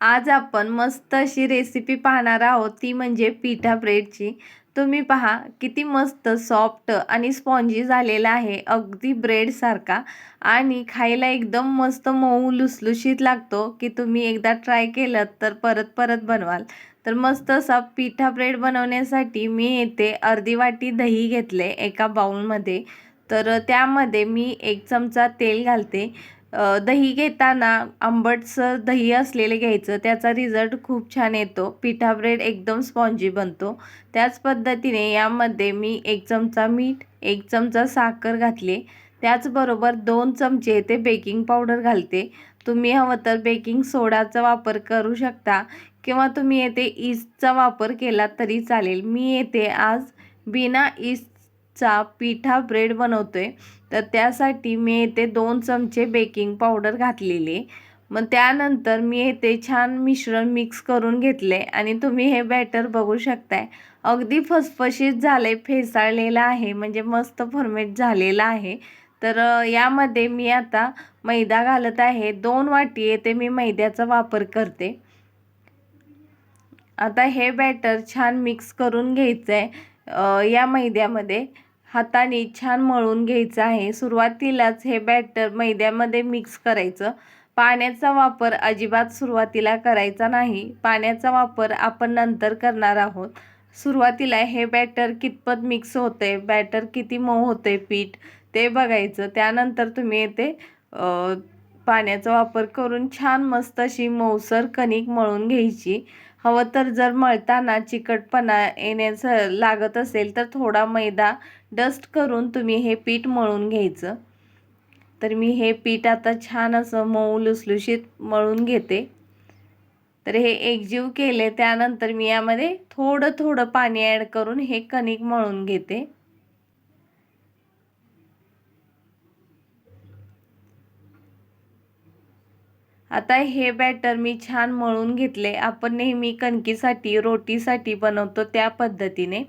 आज आपण मस्त अशी रेसिपी पाहणार आहोत. ती म्हणजे पिठा ब्रेडची तुम्ही पहा किती मस्त सॉफ्ट आणि स्पॉन्जी झालेला आहे. अगदी ब्रेडसारखा आणि खायला एकदम मस्त मऊ लुसलुशीत लागतो. की तुम्ही एकदा ट्राय केलं तर परत परत बनवाल. तर मस्त असा पिठा ब्रेड बनवण्यासाठी मी येथे अर्धी वाटी दही घेतले एका बाउलमध्ये तर त्यामध्ये मी एक चमचा तेल घालते. दही घेताना आंबटसर दही असलेले घ्यायचं. त्याचा रिझल्ट खूप छान येतो. पिठा ब्रेड एकदम स्पॉन्जी बनतो. त्याच पद्धतीने यामध्ये मी एक चमचा मीठ एक चमचा साखर घातले. त्याचबरोबर दोन चमचे ते बेकिंग पावडर घालते. तुम्ही हवं तर बेकिंग सोडाचा वापर करू शकता किंवा तुम्ही येथे ईस्टचा वापर केला तरी चालेल. मी येथे आज बिना ईस्ट चा पिठा ब्रेड बनवतोय. तर त्यासाठी मी येथे दोन चमचे बेकिंग पावडर घातलेले. मग त्यानंतर मी येथे छान मिश्रण मिक्स करून घेतले आणि तुम्ही हे बॅटर बघू शकताय. अगदी फसफशीत झाले फेसाळलेलं आहे म्हणजे मस्त फॉर्मेट झालेलं आहे. तर यामध्ये मी आता मैदा घालत आहे. दोन वाटी येथे मी मैद्याचा वापर करते. आता हे बॅटर छान मिक्स करून घ्यायचं आहे या मैद्यामध्ये. हाताने छान मळून घ्यायचं आहे. सुरुवातीलाच हे बॅटर मैद्यामध्ये मिक्स करायचं. पाण्याचा वापर अजिबात सुरुवातीला करायचा नाही. पाण्याचा वापर आपण नंतर करणार आहोत. सुरुवातीला हे बॅटर कितपत मिक्स होते बॅटर किती मऊ होते पीठ ते बघायचं. त्यानंतर तुम्ही ते पाण्याचा वापर करून छान मस्त अशी मऊसर कणिक मळून घ्यायची. हवं तर जर मळताना चिकटपणा येण्याचं लागत असेल तर थोडा मैदा डस्ट करून तुम्ही हे पीठ मळून घ्यायचं. तर मी हे पीठ आता छान असं मऊ लुसलुशीत मळून घेते. तर हे एकजीव केले त्यानंतर मी यामध्ये थोडं थोडं पाणी ॲड करून हे कणिक मळून घेते. आता हे बॅटर मी छान मळून घेतले. आपण नेहमी कणकीसाठी रोटीसाठी बनवतो त्या पद्धतीने.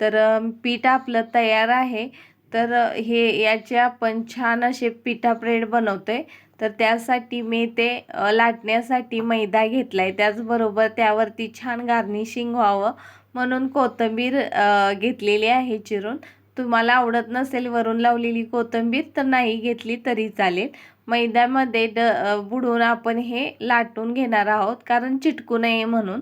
तर पीठ आपलं तयार आहे. तर हे याचे आपण छान असे पिठा ब्रेड आहे तर त्यासाठी मी ते लाटण्यासाठी मैदा घेतला आहे त्याचबरोबर त्यावरती छान गार्निशिंग व्हावं म्हणून कोथिंबीर घेतलेली आहे चिरून. तुम्हाला आवडत नसेल वरून लावलेली कोथिंबीर तर नाही घेतली तरी चालेल. मैद्यामध्ये ड बुडून बुडवून आपण हे लाटून घेणार आहोत. कारण चिटकू नये म्हणून.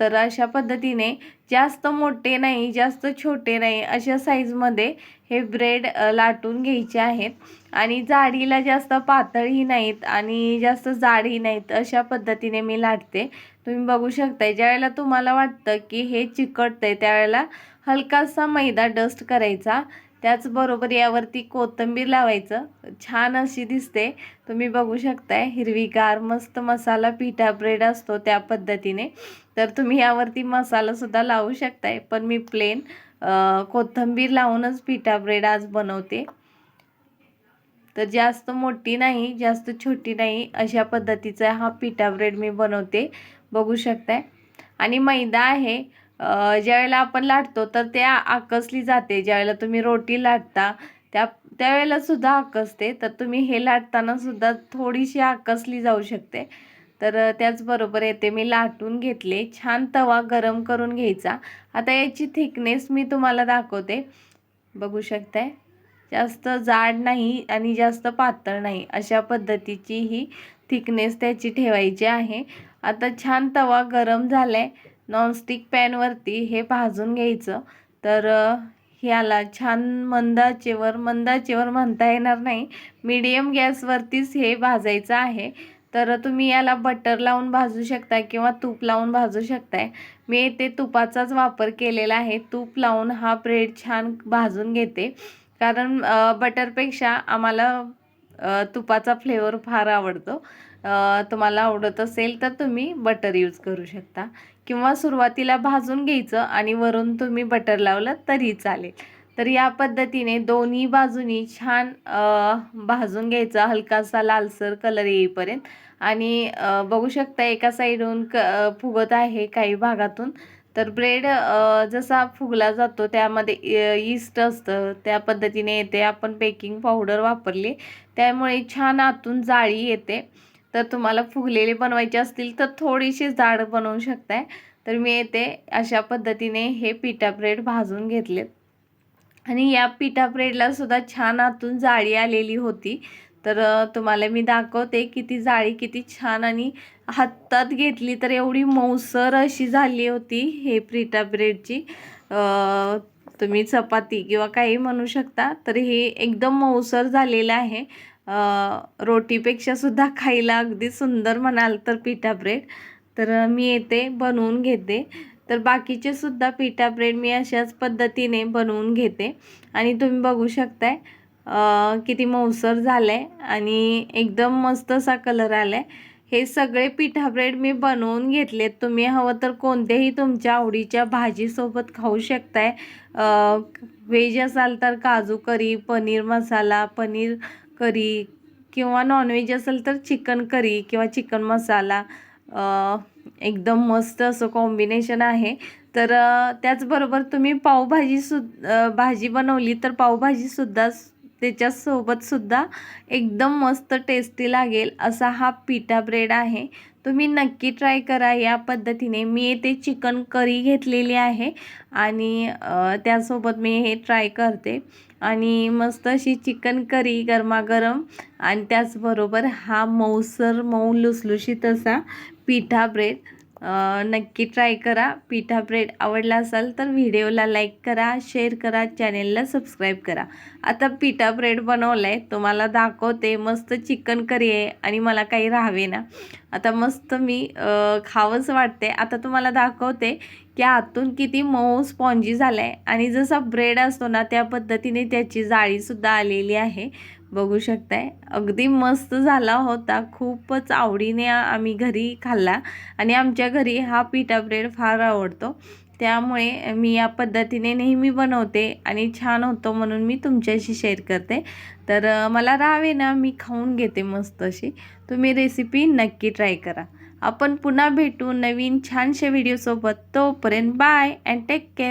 तर अशा पद्धतीने जास्त मोठे नाही जास्त छोटे नाही अशा साईजमध्ये हे ब्रेड लाटून घ्यायचे आहेत. आणि जाडीला जास्त पातळही नाहीत आणि जास्त जाडही नाहीत अशा पद्धतीने मी लाटते. तुम्ही बघू शकताय ज्यावेळेला तुम्हाला वाटतं की हे चिकटतं आहे त्यावेळेला हलकासा मैदा डस्ट करायचा. त्याचबरोबर यावरती कोथिंबीर लावायचं. छान अशी दिसते. तुम्ही बघू शकताय हिरवीगार मस्त मसाला पिठा ब्रेड असतो त्या पद्धतीने. तर तुम्ही यावरती मसालासुद्धा लावू शकताय. पण मी प्लेन कोथिंबीर लावूनच पिठा ब्रेड आज बनवते. तर जास्त मोठी नाही जास्त छोटी नाही अशा पद्धतीचा हा पिठा ब्रेड मी बनवते. बघू शकताय. आणि मैदा आहे. ज्यावेळेला आपण लाटतो तर ते आकसली जाते. ज्यावेळेला तुम्ही रोटी लाटता त्या त्यावेळेला सुद्धा आकसते. तर तुम्ही हे लाटताना सुद्धा थोडीशी आकसली जाऊ शकते. तर त्याचबरोबर येते मी लाटून घेतले. छान तवा गरम करून घ्यायचा. आता याची थिकनेस मी तुम्हाला दाखवते. बघू शकताय? जास्त जाड नाही आणि जास्त पातळ नाही. अशा पद्धतीची ही थिकनेस त्याची ठेवायची आहे. आता छान तवा गरम झाला आहे नॉनस्टिक पॅनवरती हे भाजून घ्यायचं. तर ह्याला छान मंदाचेवर मंदाचेवर म्हणता येणार नाही. मीडियम गॅसवरतीच हे भाजायचं आहे. तर तुम्ही याला बटर लावून भाजू शकता किंवा तूप लावून भाजू शकताय. मी इथे तुपाचाच वापर केलेला आहे. तूप लावून हा ब्रेड छान भाजून घेते. कारण बटरपेक्षा आम्हाला तुपाचा फ्लेवर फार आवडतो. तुम्हाला आवडत असेल तर तुम्ही बटर यूज करू शकता. किंवा सुरुवातीला भाजून घ्यायचं आणि वरून तुम्ही बटर लावलं तरी चालेल. तर या पद्धतीने दोन्ही बाजूनी छान भाजून घ्यायचा. हलकासा लालसर कलर येईपर्यंत. आणि बघू शकता एका साईडहून क फुगत आहे काही भागातून. तर ब्रेड जसा फुगला जातो त्यामध्ये ईस्ट असतं. त्या पद्धतीने येते. आपण बेकिंग पावडर वापरली. त्यामुळे छान आतून जाळी येते. तर तुम्हाला फुगलेले बनवायचे असतील तर थोडीशी जाड बनवू शकताय. तर मी येते अशा पद्धतीने हे पिठा ब्रेड भाजून घेतलेत. आणि या पिठा ब्रेडला सुद्धा छान आतून जाळी आलेली होती. तर तुम्हाला मी दाखवते की ती जाळी किती छान आणि हातात घेतली तर एवढी मऊसर अशी झाली होती हे पिठा ब्रेडची. तुम्ही चपाती किंवा काही म्हणू शकता तर हे एकदम मऊसर झालेलं आहे. रोटीपेक्षासुद्धा रोटीपेक्षा सुद्धा खायला अगदी सुंदर म्हणाल तर पिठा ब्रेड तर मी येते बनवून घेते. तर बाकीचे सुद्धा पिठा ब्रेड मी अशाच पद्धतीने बनवून घेते. आणि तुम्ही बघू शकताय किती मऊसर झालं आहे आणि एकदम मस्त असा कलर आला आहे हे सगळे पिठा ब्रेड मी बनवून घेतलेत. तुम्ही हवं तर कोणत्याही तुमच्या आवडीच्या भाजीसोबत खाऊ शकताय. व्हेज असाल तर काजू करी पनीर मसाला पनीर करी किंवा नॉनव्हेज असेल तर चिकन करी किंवा चिकन मसाला एकदम मस्त असं कॉम्बिनेशन आहे. तर त्याचबरोबर तुम्ही पावभाजी सु भाजी बनवली तर पावभाजीसुद्धा त्याच्यासोबतसुद्धा एकदम मस्त टेस्टी लागेल असा हा पिठा ब्रेड आहे. तुम्ही नक्की ट्राय करा. या पद्धतीने मी येथे चिकन करी घेतलेली आहे आणि त्यासोबत मी हे ट्राय करते. आणि मस्त अशी चिकन करी गरमागरम आणि त्याचबरोबर हा मऊसर मऊ लुसलुशीत असा पिठा ब्रेड नक्की ट्राय करा. पिठा ब्रेड आवडला असाल तर व्हिडिओला लाईक करा शेअर करा चॅनेलला सबस्क्राईब करा. आता पिठा ब्रेड बनवलं आहे तुम्हाला दाखवते मस्त चिकन करी आहे आणि मला काही राहावे ना. आता मस्त मी खावंच वाटते आता तुम्हाला दाखवते की आतून किती मऊ स्पॉन्जी झाला आहे आणि जसा ब्रेड असतो ना त्या पद्धतीने त्याची जाळीसुद्धा आलेली आहे. बघू शकताय. अगदी मस्त झाला होता. खूपच आवडीने आम्ही घरी खाल्ला. आणि आमच्या घरी हा पिठा ब्रेड फार आवडतो. त्यामुळे मी या पद्धतीने नेहमी बनवते आणि छान होतो म्हणून मी तुमच्याशी शेअर करते. तर मला राहावे ना मी खाऊन घेते मस्त अशी. तुम्ही रेसिपी नक्की ट्राय करा. आपण पुन्हा भेटू नवीन छानशा व्हिडिओसोबत तोपर्यंत बाय अँड टेक केअर